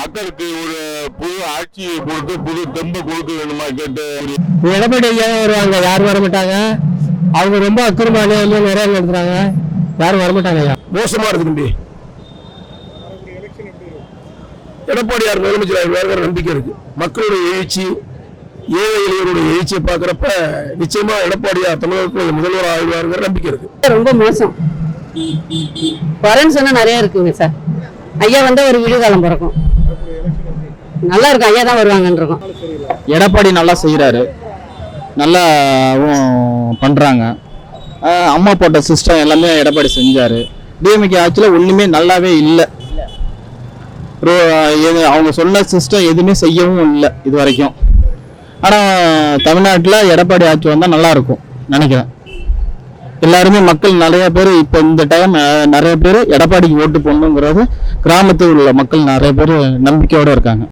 மக்களுக்கு ஒரு புது ஆட்சியை கொடுத்து புது தெம்பை கொடுக்க வேணுமா கேட்டு எடப்பாடி ஐயா வருவாங்க யாரும் வர மாட்டாங்க? அவங்க ரொம்ப அக்கிரமான எல்லாம் நிறைய நடத்துறாங்க. யாரும் வர மாட்டாங்க ஐயா. மோசமா இருக்கு தம்பி. எடப்பாடியார் முதலமைச்சர் ஆகிடுவாருங்கிற நம்பிக்கை இருக்கு. மக்களுடைய எழுச்சி ஏழை எளியவருடைய எழுச்சியை பார்க்குறப்ப நிச்சயமா எடப்பாடியார் தமிழகத்தில் முதல்வர் ஆகிடுவாருங்கிற நம்பிக்கை இருக்கு. ரொம்ப மோசம். குறைன்னு சொன்னா நிறைய இருக்குங்க சார். ஐயா வந்தா ஒரு வீடு காலம் பிறக்கும். நல்லா இருக்கும் ஐயா தான் வருவாங்கன்னு இருக்கும். எடப்பாடி நல்லா செய்கிறாரு நல்லாவும் பண்ணுறாங்க அம்மா போட்ட சிஸ்டம் எல்லாமே எடப்பாடி செஞ்சார். டிஎம்கே ஆட்சியில் ஒன்றுமே நல்லாவே இல்லை. அவங்க சொன்ன சிஸ்டம் எதுவுமே செய்யவும் இல்லை இது வரைக்கும் ஆனால் தமிழ்நாட்டில் எடப்பாடி ஆட்சி வந்தால் நல்லாயிருக்கும் நினைக்கிறேன். எல்லாருமே மக்கள் நிறைய பேர் இப்போ இந்த டைம் நிறைய பேர் எடப்பாடிக்கு ஓட்டு போடணுங்கிறது கிராமத்தில் உள்ள மக்கள் நிறைய பேர் நம்பிக்கையோடு இருக்காங்க.